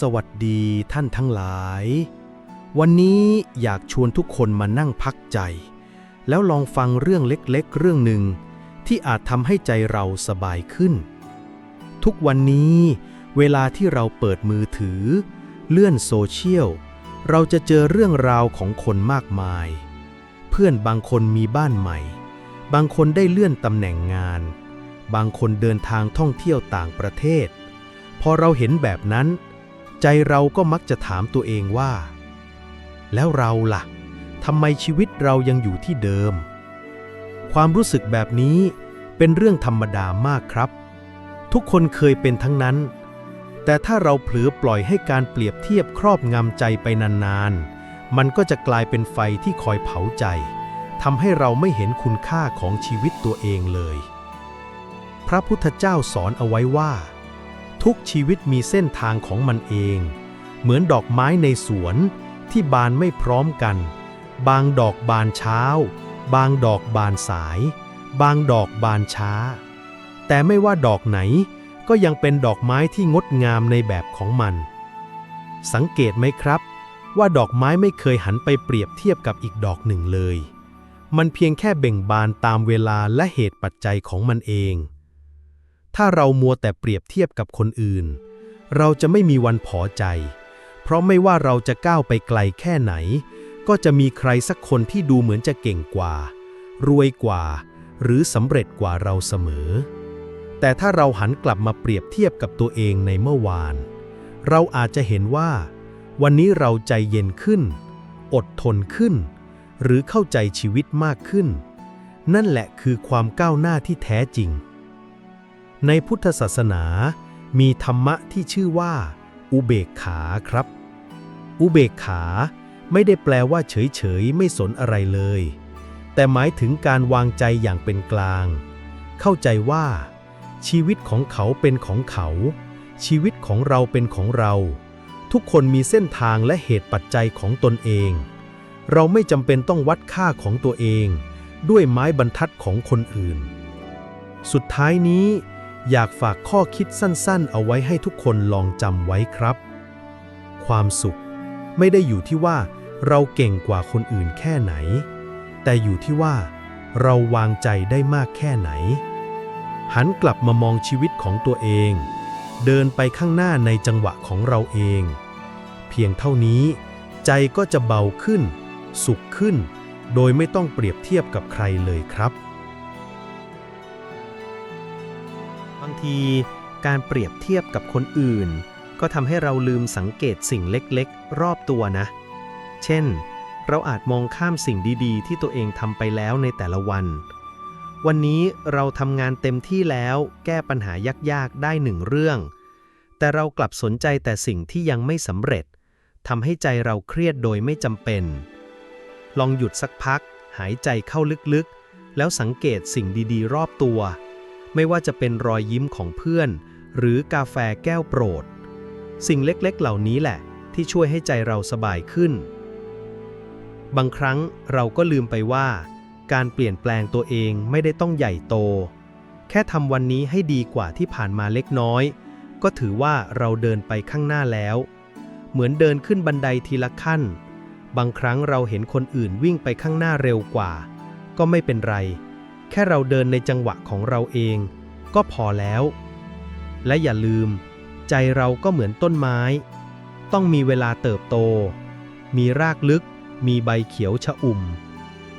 สวัสดีท่านทั้งหลาย วันนี้อยากชวนทุกคนมานั่งพักใจ แล้วลองฟังเรื่องเล็กๆ เรื่องหนึ่งที่อาจทำให้ใจเราสบายขึ้น ทุกวันนี้เวลาที่เราเปิดมือถือ เลื่อนโซเชียล เราจะเจอเรื่องราวของคนมากมาย เพื่อนบางคนมีบ้านใหม่ บางคนได้เลื่อนตำแหน่งงาน บางคนเดินทางท่องเที่ยวต่างประเทศ พอเราเห็นแบบนั้น ใจเราก็มักจะถามตัวเองว่า แล้วเราล่ะทำไมชีวิตเรายังอยู่ที่เดิม ความรู้สึกแบบนี้เป็นเรื่องธรรมดามากครับ ทุกคนเคยเป็นทั้งนั้น แต่ถ้าเราเผลอปล่อยให้การเปรียบเทียบครอบงำใจไปนานๆ มันก็จะกลายเป็นไฟที่คอยเผาใจทำให้เราไม่เห็นคุณค่าของชีวิตตัวเองเลย พระพุทธเจ้าสอนเอาไว้ว่า ทุกชีวิตมีเส้นทางของมันเอง เหมือนดอกไม้ในสวนที่บานไม่พร้อมกัน บางดอกบานเช้า บางดอกบานสาย บางดอกบานช้า แต่ไม่ว่าดอกไหนก็ยังเป็นดอกไม้ที่งดงามในแบบของมัน สังเกตไหมครับ ว่าดอกไม้ไม่เคยหันไปเปรียบเทียบกับอีกดอกหนึ่งเลย มันเพียงแค่เบ่งบานตามเวลาและเหตุปัจจัยของมันเอง ถ้าเรามัวแต่เปรียบเทียบกับคนอื่น เราจะไม่มีวันพอใจ เพราะไม่ว่าเราจะก้าวไปไกลแค่ไหน ก็จะมีใครสักคนที่ดูเหมือนจะเก่งกว่า รวยกว่า หรือสำเร็จกว่าเราเสมอ แต่ถ้าเราหันกลับมาเปรียบเทียบกับตัวเองในเมื่อวาน เราอาจจะเห็นว่า วันนี้เราใจเย็นขึ้น อดทนขึ้น หรือเข้าใจชีวิตมากขึ้น นั่นแหละคือความก้าวหน้าที่แท้จริง ในพุทธศาสนามีธรรมะที่ชื่อว่า อุเบกขาครับ อุเบกขาไม่ได้แปลว่าเฉยๆ ไม่สนอะไรเลย แต่หมายถึงการวางใจอย่างเป็นกลาง เข้าใจว่า ชีวิตของเขาเป็นของเขา ชีวิตของเราเป็นของเรา ทุกคนมีเส้นทางและเหตุปัจจัยของตนเอง เราไม่จำเป็นต้องวัดค่าของตัวเอง ด้วยไม้บรรทัดของคนอื่น สุดท้ายนี้ อยากฝากข้อคิดสั้นๆ เอาไว้ให้ทุกคนลองจำไว้ครับ ความสุขไม่ได้อยู่ที่ว่าเราเก่งกว่าคนอื่นแค่ไหน แต่อยู่ที่ว่าเราวางใจได้มากแค่ไหน หันกลับมามองชีวิตของตัวเอง เดินไปข้างหน้าในจังหวะของเราเอง เพียงเท่านี้ใจก็จะเบาขึ้น สุขขึ้น โดยไม่ต้องเปรียบเทียบกับใครเลยครับ ที การเปรียบเทียบกับคนอื่น ก็ทำให้เราลืมสังเกตสิ่งเล็กๆ รอบตัวนะ เช่น เราอาจมองข้ามสิ่งดีๆ ที่ตัวเองทำไปแล้วในแต่ละวัน วันนี้เราทำงานเต็มที่แล้วแก้ปัญหายากๆ ได้หนึ่งเรื่อง แต่เรากลับสนใจแต่สิ่งที่ยังไม่สำเร็จทำให้ใจเราเครียดโดยไม่จำเป็น ลองหยุดสักพัก หายใจเข้าลึกๆ แล้วสังเกตสิ่งดีๆ รอบตัว ไม่ว่าจะเป็นรอยยิ้มของเพื่อน หรือกาแฟแก้วโปรด สิ่งเล็กๆ เหล่านี้แหละ ที่ช่วยให้ใจเราสบายขึ้น บางครั้งเราก็ลืมไปว่า การเปลี่ยนแปลงตัวเองไม่ได้ต้องใหญ่โต แค่ทำวันนี้ให้ดีกว่าที่ผ่านมาเล็กน้อย ก็ถือว่าเราเดินไปข้างหน้าแล้ว เหมือนเดินขึ้นบันไดทีละขั้น บางครั้งเราเห็นคนอื่นวิ่งไปข้างหน้าเร็วกว่า ก็ไม่เป็นไร แค่เราเดินในจังหวะของเราเอง ก็พอแล้ว และอย่าลืม ใจเราก็เหมือนต้นไม้ ต้องมีเวลาเติบโต มีรากลึก มีใบเขียวชะอุ่ม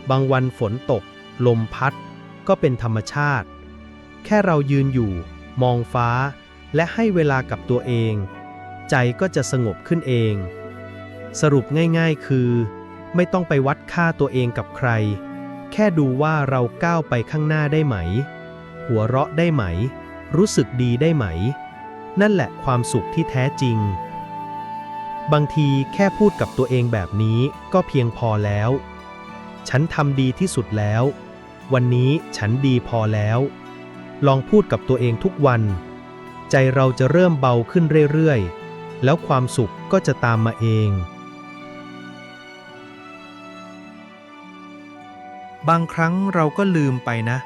บางวันฝนตก ลมพัด ก็เป็นธรรมชาติ แค่เรายืนอยู่ มองฟ้า และให้เวลากับตัวเอง ใจก็จะสงบขึ้นเอง สรุปง่ายๆคือ ไม่ต้องไปวัดค่าตัวเองกับใคร แค่ดูว่าเราก้าวไปข้างหน้าได้ไหม หัวเราะได้ไหม รู้สึกดีได้ไหม นั่นแหละความสุขที่แท้จริง บางทีแค่พูดกับตัวเองแบบนี้ก็เพียงพอแล้ว ฉันทำดีที่สุดแล้ว วันนี้ฉันดีพอแล้ว ลองพูดกับตัวเองทุกวัน ใจเราจะเริ่มเบาขึ้นเรื่อยๆ แล้วความสุขก็จะตามมาเอง บางครั้งเราก็ลืมไปนะ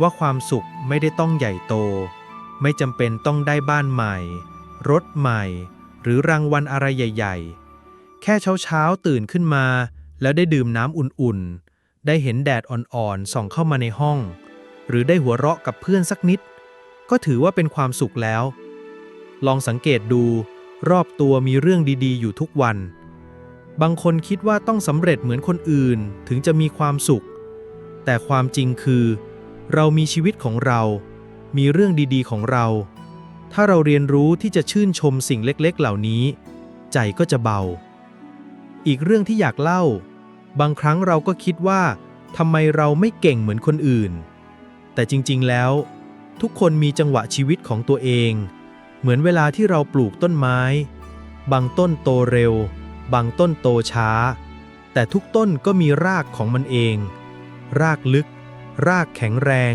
ว่าความสุขไม่ได้ต้องใหญ่โต ไม่จำเป็นต้องได้บ้านใหม่ รถใหม่ หรือรางวัลอะไรใหญ่ ๆ แค่เช้าๆ ตื่นขึ้นมา แล้วได้ดื่มน้ำอุ่นๆ ได้เห็นแดดอ่อนๆ ส่องเข้ามาในห้อง หรือได้หัวเราะกับเพื่อนสักนิด ก็ถือว่าเป็นความสุขแล้ว ลองสังเกตดูรอบตัวมีเรื่องดีๆ อยู่ทุกวัน บางคนคิดว่าต้องสำเร็จเหมือนคนอื่นถึงจะมีความสุข แต่ความจริงคือ เรามีชีวิตของเรา มีเรื่องดีๆของเรา ถ้าเราเรียนรู้ที่จะชื่นชมสิ่งเล็กๆ เหล่านี้ ใจก็จะเบา อีกเรื่องที่อยากเล่า บางครั้งเราก็คิดว่าทำไมเราไม่เก่งเหมือนคนอื่น แต่จริงๆแล้ว ทุกคนมีจังหวะชีวิตของตัวเอง เหมือนเวลาที่เราปลูกต้นไม้ บางต้นโตเร็ว บางต้นโตช้า แต่ทุกต้นก็มีรากของมันเอง รากลึก รากแข็งแรง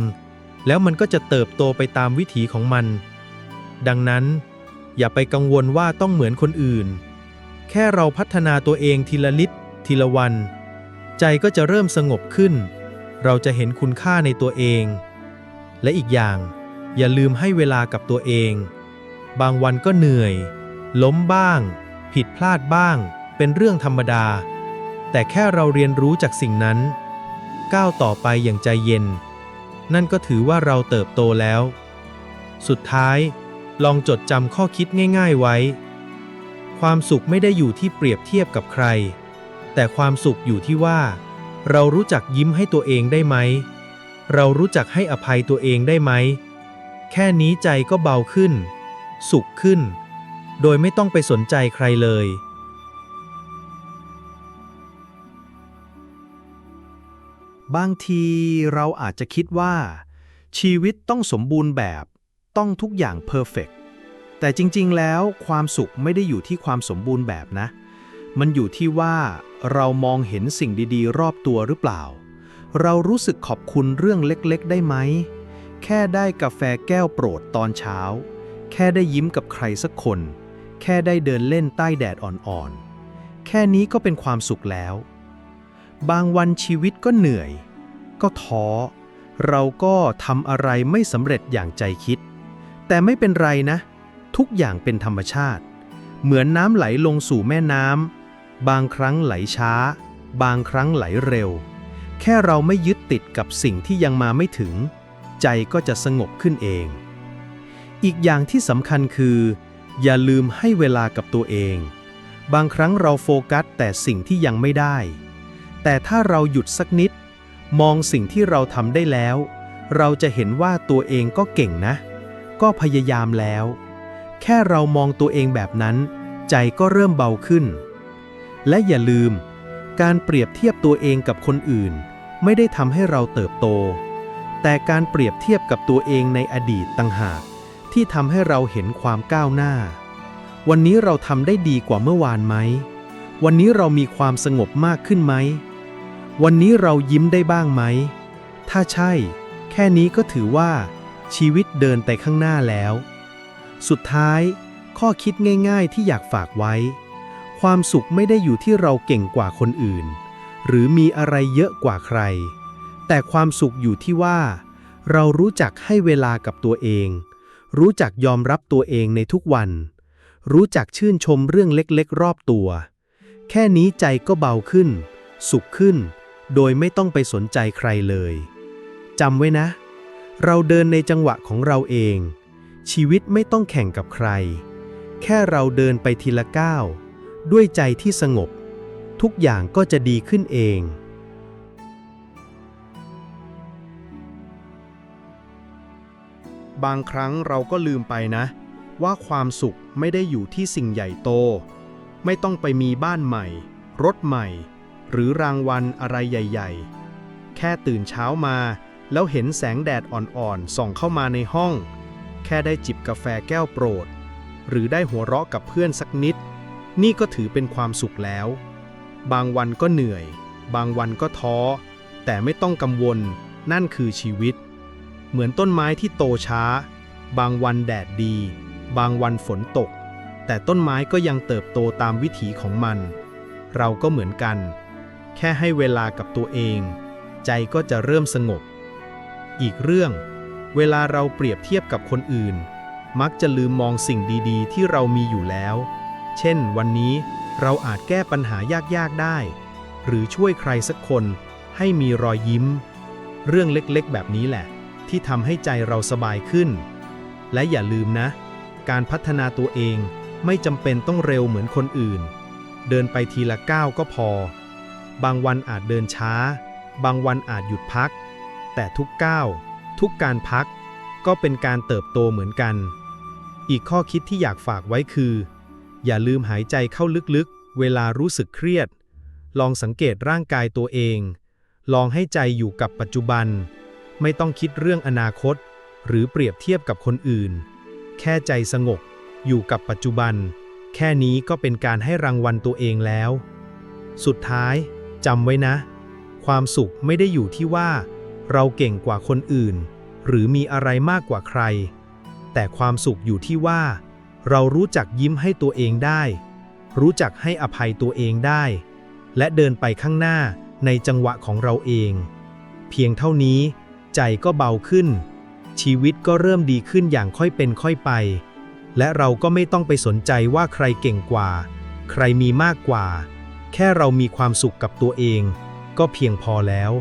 แล้วมันก็จะเติบโตไปตามวิถีของมัน ดังนั้น อย่าไปกังวลว่าต้องเหมือนคนอื่น แค่เราพัฒนาตัวเองทีละลิตทีละวัน ใจก็จะเริ่มสงบขึ้น เราจะเห็นคุณค่าในตัวเอง และอีกอย่าง อย่าลืมให้เวลากับตัวเอง บางวันก็เหนื่อย ล้มบ้าง ผิดพลาดบ้าง เป็นเรื่องธรรมดา แต่แค่เราเรียนรู้จากสิ่งนั้น ก้าวต่อไปอย่างใจเย็น นั่นก็ถือว่าเราเติบโตแล้ว สุดท้าย ลองจดจำข้อคิดง่ายๆไว้ ความสุขไม่ได้อยู่ที่เปรียบเทียบกับใคร แต่ความสุขอยู่ที่ว่า เรารู้จักยิ้มให้ตัวเองได้ไหม เรารู้จักให้อภัยตัวเองได้ไหม แค่นี้ใจก็เบาขึ้น สุขขึ้น โดยไม่ต้องไปสนใจใครเลย บางทีเราอาจจะคิดว่า ชีวิตต้องสมบูรณ์แบบ ต้องทุกอย่างเพอร์เฟกแต่จริงๆ แล้วความสุขไม่ได้อยู่ที่ความสมบูรณ์แบบนะ มันอยู่ที่ว่าเรามองเห็นสิ่งดีๆ รอบตัวหรือเปล่า เรารู้สึกขอบคุณเรื่องเล็กๆ ได้ไหม แค่ได้กาแฟแก้วโปรดตอนเช้า แค่ได้ยิ้มกับใครสักคน แค่ได้เดินเล่นใต้แดดอ่อนๆ แค่นี้ก็เป็นความสุขแล้ว บางวันชีวิตก็เหนื่อย ก็ท้อ เราก็ทำอะไรไม่สำเร็จอย่างใจคิด แต่ไม่เป็นไรนะ ทุกอย่างเป็นธรรมชาติ เหมือนน้ำไหลลงสู่แม่น้ำ บางครั้งไหลช้า บางครั้งไหลเร็ว แค่เราไม่ยึดติดกับสิ่งที่ยังมาไม่ถึง ใจก็จะสงบขึ้นเอง อีกอย่างที่สำคัญคือ อย่าลืมให้เวลากับตัวเอง บางครั้งเราโฟกัสแต่สิ่งที่ยังไม่ได้ แต่ถ้าเราหยุดสักนิด มองสิ่งที่เราทำได้แล้ว เราจะเห็นว่าตัวเองก็เก่งนะ ก็พยายามแล้ว แค่เรามองตัวเองแบบนั้น ใจก็เริ่มเบาขึ้น และอย่าลืม การเปรียบเทียบตัวเองกับคนอื่น ไม่ได้ทำให้เราเติบโต แต่การเปรียบเทียบกับตัวเองในอดีตต่างหาก ที่ทำให้เราเห็นความก้าวหน้า วันนี้เราทำได้ดีกว่าเมื่อวานไหม วันนี้เรามีความสงบมากขึ้นไหม วันนี้เรายิ้มได้บ้างไหม ถ้าใช่ แค่นี้ก็ถือว่า ชีวิตเดินไปข้างหน้าแล้ว สุดท้าย ข้อคิดง่ายๆที่อยากฝากไว้ ความสุขไม่ได้อยู่ที่เราเก่งกว่าคนอื่น หรือมีอะไรเยอะกว่าใคร แต่ความสุขอยู่ที่ว่า เรารู้จักให้เวลากับตัวเอง รู้จักยอมรับตัวเองในทุกวัน รู้จักชื่นชมเรื่องเล็กๆ รอบตัว แค่นี้ใจก็เบาขึ้น สุขขึ้น โดยไม่ต้องไปสนใจใครเลยจำไว้นะ เราเดินในจังหวะของเราเอง ชีวิตไม่ต้องแข่งกับใคร แค่เราเดินไปทีละก้าว ด้วยใจที่สงบ ทุกอย่างก็จะดีขึ้นเองบางครั้งเราก็ลืมไปนะ ว่าความสุขไม่ได้อยู่ที่สิ่งใหญ่โต ไม่ต้องไปมีบ้านใหม่ รถใหม่ หรือรางวัลอะไรใหญ่ ๆ แค่ตื่นเช้ามา แล้วเห็นแสงแดดอ่อนๆส่องเข้ามาในห้อง แค่ได้จิบกาแฟแก้วโปรด หรือได้หัวเราะกับเพื่อนสักนิด นี่ก็ถือเป็นความสุขแล้ว บางวันก็เหนื่อย บางวันก็ท้อ แต่ไม่ต้องกังวล นั่นคือชีวิต เหมือนต้นไม้ที่โตช้า บางวันแดดดี บางวันฝนตก แต่ต้นไม้ก็ยังเติบโตตามวิถีของมันเราก็เหมือนกัน แค่ให้เวลากับตัวเอง ใจก็จะเริ่มสงบ อีกเรื่อง เวลาเราเปรียบเทียบกับคนอื่น มักจะลืมมองสิ่งดีๆ ที่เรามีอยู่แล้ว เช่น วันนี้เราอาจแก้ปัญหายากๆได้ หรือช่วยใครสักคนให้มีรอยยิ้ม เรื่องเล็กๆ แบบนี้แหละ ที่ทำให้ใจเราสบายขึ้น และอย่าลืมนะ การพัฒนาตัวเองไม่จำเป็นต้องเร็วเหมือนคนอื่น เดินไปทีละก้าวก็พอ บางวันอาจเดินช้า บางวันอาจหยุดพัก แต่ทุกก้าว ทุกการพัก ก็เป็นการเติบโตเหมือนกัน อีกข้อคิดที่อยากฝากไว้คือ อย่าลืมหายใจเข้าลึกๆ เวลารู้สึกเครียด ลองสังเกตร่างกายตัวเอง ลองให้ใจอยู่กับปัจจุบัน ไม่ต้องคิดเรื่องอนาคต หรือเปรียบเทียบกับคนอื่น แค่ใจสงบ อยู่กับปัจจุบัน แค่นี้ก็เป็นการให้รางวัลตัวเองแล้ว สุดท้าย จำไว้นะ ความสุขไม่ได้อยู่ที่ว่า เราเก่งกว่าคนอื่น หรือมีอะไรมากกว่าใคร แต่ความสุขอยู่ที่ว่า เรารู้จักยิ้มให้ตัวเองได้ รู้จักให้อภัยตัวเองได้ และเดินไปข้างหน้าในจังหวะของเราเอง เพียงเท่านี้ ใจก็เบาขึ้น ชีวิตก็เริ่มดีขึ้นอย่างค่อยเป็นค่อยไป และเราก็ไม่ต้องไปสนใจว่าใครเก่งกว่า ใครมีมากกว่า แค่เรามีความสุขกับตัวเอง ก็เพียงพอแล้ว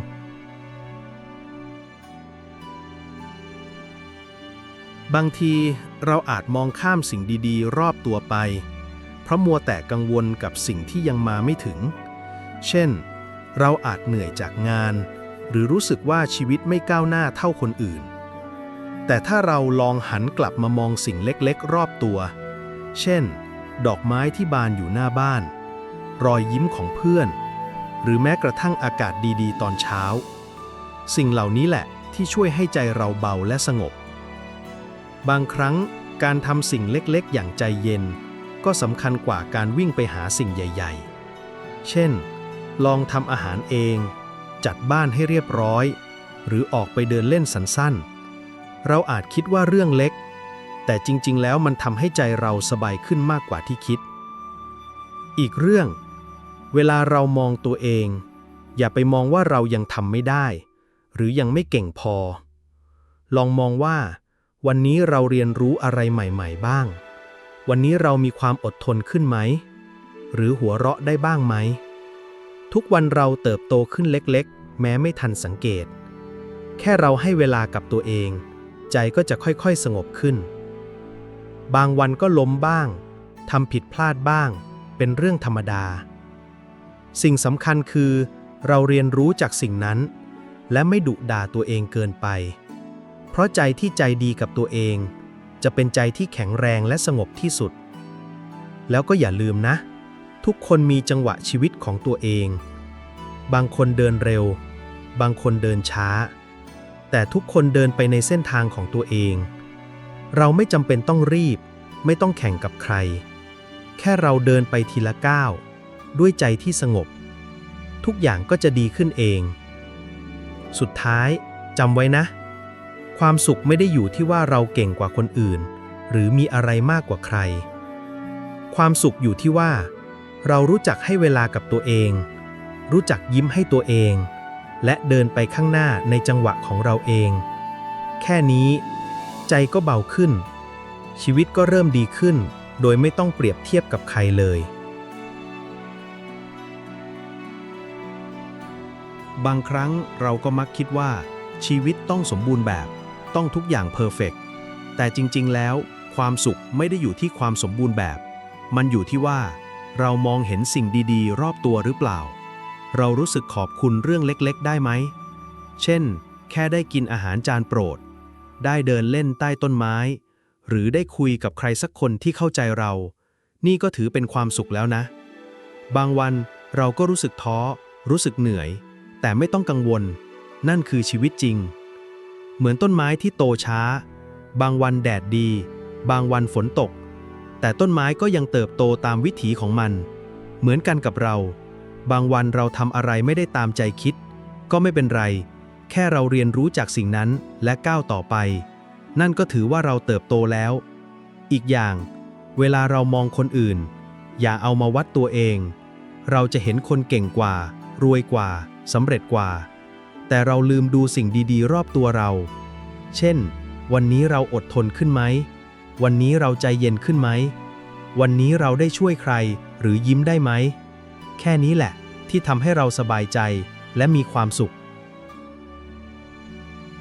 บางทีเราอาจมองข้ามสิ่งดีๆ รอบตัวไป เพราะมัวแต่กังวลกับสิ่งที่ยังมาไม่ถึง เช่น เราอาจเหนื่อยจากงาน หรือรู้สึกว่าชีวิตไม่ก้าวหน้าเท่าคนอื่น แต่ถ้าเราลองหันกลับมามองสิ่งเล็กๆ รอบตัว เช่น ดอกไม้ที่บานอยู่หน้าบ้าน รอยยิ้มของเพื่อน หรือแม้กระทั่งอากาศดีๆ ตอนเช้า สิ่งเหล่านี้แหละที่ช่วยให้ใจเราเบาและสงบ บางครั้งการทำสิ่งเล็กๆ อย่างใจเย็น ก็สำคัญกว่าการวิ่งไปหาสิ่งใหญ่ ๆ เช่น ลองทำอาหารเอง จัดบ้านให้เรียบร้อย หรือออกไปเดินเล่นสั้นๆ เราอาจคิดว่าเรื่องเล็ก แต่จริงๆ แล้วมันทำให้ใจเราสบายขึ้นมากกว่าที่คิด อีกเรื่อง เวลาเรามองตัวเอง อย่าไปมองว่าเรายังทำไม่ได้ หรือยังไม่เก่งพอ ลองมองว่า วันนี้เราเรียนรู้อะไรใหม่ ๆ บ้าง วันนี้เรามีความอดทนขึ้นไหม หรือหัวเราะได้บ้างไหม ทุกวันเราเติบโตขึ้นเล็กๆ แม้ไม่ทันสังเกต แค่เราให้เวลากับตัวเอง ใจก็จะค่อยๆสงบขึ้น บางวันก็ล้มบ้างทำผิดพลาดบ้าง เป็นเรื่องธรรมดา สิ่งสำคัญคือเราเรียนรู้จากสิ่งนั้น และไม่ดุด่าตัวเองเกินไป เพราะใจที่ใจดีกับตัวเอง จะเป็นใจที่แข็งแรงและสงบที่สุด แล้วก็อย่าลืมนะ ทุกคนมีจังหวะชีวิตของตัวเอง บางคนเดินเร็ว บางคนเดินช้า แต่ทุกคนเดินไปในเส้นทางของตัวเอง เราไม่จำเป็นต้องรีบ ไม่ต้องแข่งกับใคร แค่เราเดินไปทีละก้าว ด้วยใจที่สงบ ทุกอย่างก็จะดีขึ้นเอง สุดท้ายจำไว้นะ ความสุขไม่ได้อยู่ที่ว่าเราเก่งกว่าคนอื่น หรือมีอะไรมากกว่าใคร ความสุขอยู่ที่ว่า เรารู้จักให้เวลากับตัวเอง รู้จักยิ้มให้ตัวเอง และเดินไปข้างหน้าในจังหวะของเราเอง แค่นี้ ใจก็เบาขึ้น ชีวิตก็เริ่มดีขึ้น โดยไม่ต้องเปรียบเทียบกับใครเลย บางครั้งเราก็มักคิดว่า ชีวิตต้องสมบูรณ์แบบ ต้องทุกอย่างเพอร์เฟกต์แต่จริงๆ แล้ว ความสุขไม่ได้อยู่ที่ความสมบูรณ์แบบ มันอยู่ที่ว่า เรามองเห็นสิ่งดีๆ รอบตัวหรือเปล่า เรารู้สึกขอบคุณเรื่องเล็กๆ ได้ไหม เช่น แค่ได้กินอาหารจานโปรด ได้เดินเล่นใต้ต้นไม้ หรือได้คุยกับใครสักคนที่เข้าใจเรา นี่ก็ถือเป็นความสุขแล้วนะ บางวันเราก็รู้สึกท้อ รู้สึกเหนื่อย แต่ไม่ต้องกังวล นั่นคือชีวิตจริง เหมือนต้นไม้ที่โตช้า บางวันแดดดี บางวันฝนตก แต่ต้นไม้ก็ยังเติบโตตามวิถีของมัน เหมือนกันกับเรา บางวันเราทำอะไรไม่ได้ตามใจคิด ก็ไม่เป็นไร แค่เราเรียนรู้จากสิ่งนั้นและก้าวต่อไป นั่นก็ถือว่าเราเติบโตแล้ว อีกอย่าง เวลาเรามองคนอื่น อย่าเอามาวัดตัวเอง เราจะเห็นคนเก่งกว่า รวยกว่า สำเร็จกว่า แต่เราลืมดูสิ่งดีๆ รอบตัวเรา เช่น วันนี้เราอดทนขึ้นไหม วันนี้เราใจเย็นขึ้นไหม วันนี้เราได้ช่วยใครหรือยิ้มได้ไหม แค่นี้แหละ ที่ทำให้เราสบายใจและมีความสุข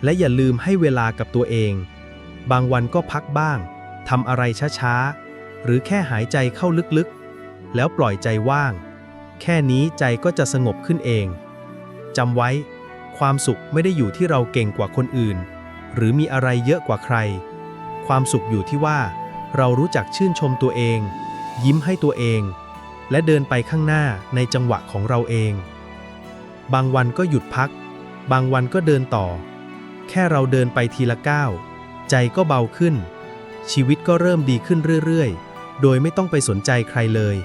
และอย่าลืมให้เวลากับตัวเอง บางวันก็พักบ้าง ทำอะไรช้าๆ หรือแค่หายใจเข้าลึกๆ แล้วปล่อยใจว่าง แค่นี้ใจก็จะสงบขึ้นเอง จำไว้ ความสุขไม่ได้อยู่ที่เราเก่งกว่าคนอื่น หรือมีอะไรเยอะกว่าใคร ความสุขอยู่ที่ว่า เรารู้จักชื่นชมตัวเอง ยิ้มให้ตัวเอง และเดินไปข้างหน้าในจังหวะของเราเอง บางวันก็หยุดพัก บางวันก็เดินต่อ แค่เราเดินไปทีละก้าวใจก็เบาขึ้น ชีวิตก็เริ่มดีขึ้นเรื่อยๆ โดยไม่ต้องไปสนใจใครเลย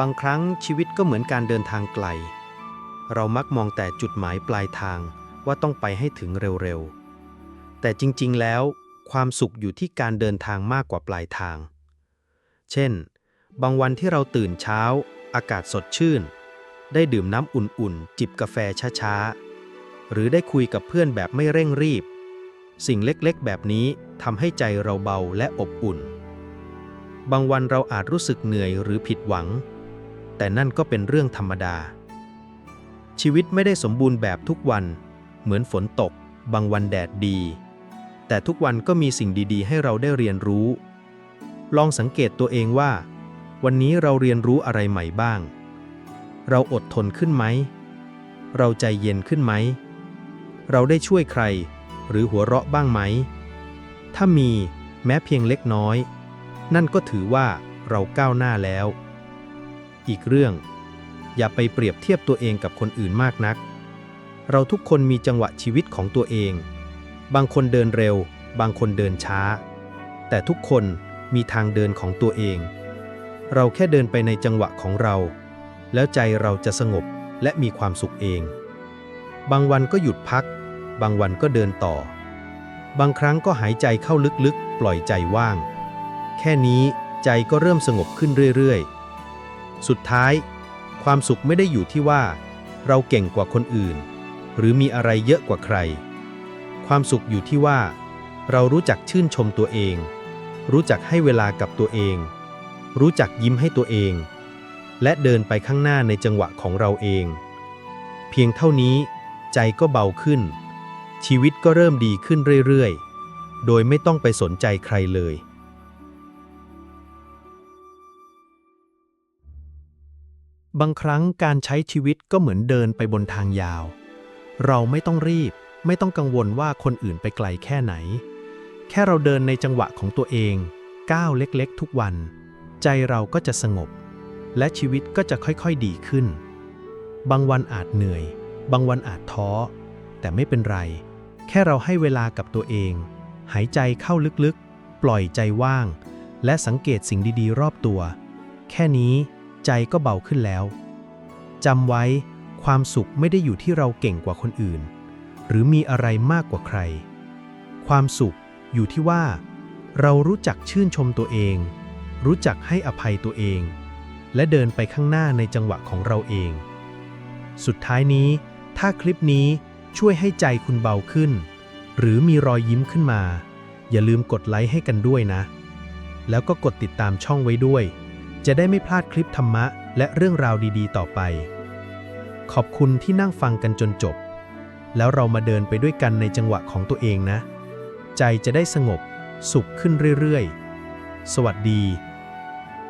บางครั้งชีวิตก็เหมือนการเดินทางไกล เรามักมองแต่จุดหมายปลายทางว่าต้องไปให้ถึงเร็วๆ แต่จริงๆ แล้ว ความสุขอยู่ที่การเดินทางมากกว่าปลายทาง เช่น บางวันที่เราตื่นเช้า อากาศสดชื่น ได้ดื่มน้ำอุ่นๆ จิบกาแฟช้าๆ หรือได้คุยกับเพื่อนแบบไม่เร่งรีบ สิ่งเล็กๆ แบบนี้ทำให้ใจเราเบาและอบอุ่น บางวันเราอาจรู้สึกเหนื่อยหรือผิดหวัง แต่นั่นก็เป็นเรื่องธรรมดา ชีวิตไม่ได้สมบูรณ์แบบทุกวัน เหมือนฝนตก บางวันแดดดี แต่ทุกวันก็มีสิ่งดีๆ ให้เราได้เรียนรู้ ลองสังเกตตัวเองว่า วันนี้เราเรียนรู้อะไรใหม่บ้าง เราอดทนขึ้นไหม เราใจเย็นขึ้นไหม เราได้ช่วยใคร หรือหัวเราะบ้างไหม ถ้ามีแม้เพียงเล็กน้อย นั่นก็ถือว่าเราก้าวหน้าแล้ว อีกเรื่อง อย่าไปเปรียบเทียบตัวเองกับคนอื่นมากนัก เราทุกคนมีจังหวะชีวิตของตัวเอง บางคนเดินเร็ว บางคนเดินช้า แต่ทุกคนมีทางเดินของตัวเอง เราแค่เดินไปในจังหวะของเรา แล้วใจเราจะสงบและมีความสุขเอง บางวันก็หยุดพัก บางวันก็เดินต่อ บางครั้งก็หายใจเข้าลึกๆ ปล่อยใจว่าง แค่นี้ใจก็เริ่มสงบขึ้นเรื่อยๆ สุดท้าย ความสุขไม่ได้อยู่ที่ว่า เราเก่งกว่าคนอื่น หรือมีอะไรเยอะกว่าใคร ความสุขอยู่ที่ว่า เรารู้จักชื่นชมตัวเอง รู้จักให้เวลากับตัวเอง รู้จักยิ้มให้ตัวเอง และเดินไปข้างหน้าในจังหวะของเราเอง เพียงเท่านี้ ใจก็เบาขึ้น ชีวิตก็เริ่มดีขึ้นเรื่อยๆ โดยไม่ต้องไปสนใจใครเลย บางครั้งการใช้ชีวิตก็เหมือนเดินไปบนทางยาว เราไม่ต้องรีบ ไม่ต้องกังวลว่าคนอื่นไปไกลแค่ไหน แค่เราเดินในจังหวะของตัวเอง ก้าวเล็กๆ ทุกวัน ใจเราก็จะสงบ และชีวิตก็จะค่อยๆดีขึ้น บางวันอาจเหนื่อย บางวันอาจท้อ แต่ไม่เป็นไร แค่เราให้เวลากับตัวเอง หายใจเข้าลึกๆ ปล่อยใจว่าง และสังเกตสิ่งดีๆ รอบตัว แค่นี้ ใจก็เบาขึ้นแล้วจำไว้ความสุขไม่ได้อยู่ที่เราเก่งกว่าคนอื่น หรือมีอะไรมากกว่าใคร ความสุขอยู่ที่ว่า เรารู้จักชื่นชมตัวเอง รู้จักให้อภัยตัวเอง และเดินไปข้างหน้าในจังหวะของเราเอง สุดท้ายนี้ ถ้าคลิปนี้ช่วยให้ใจคุณเบาขึ้น หรือมีรอยยิ้มขึ้นมา อย่าลืมกดไลค์ให้กันด้วยนะ แล้วก็กดติดตามช่องไว้ด้วย จะได้ไม่พลาดคลิปธรรมะและเรื่องราวดีๆ ต่อไป ขอบคุณที่นั่งฟังกันจนจบ แล้วเรามาเดินไปด้วยกันในจังหวะของตัวเองนะ ใจจะได้สงบ สุขขึ้นเรื่อยๆ สวัสดี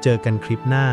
เจอกันคลิปหน้า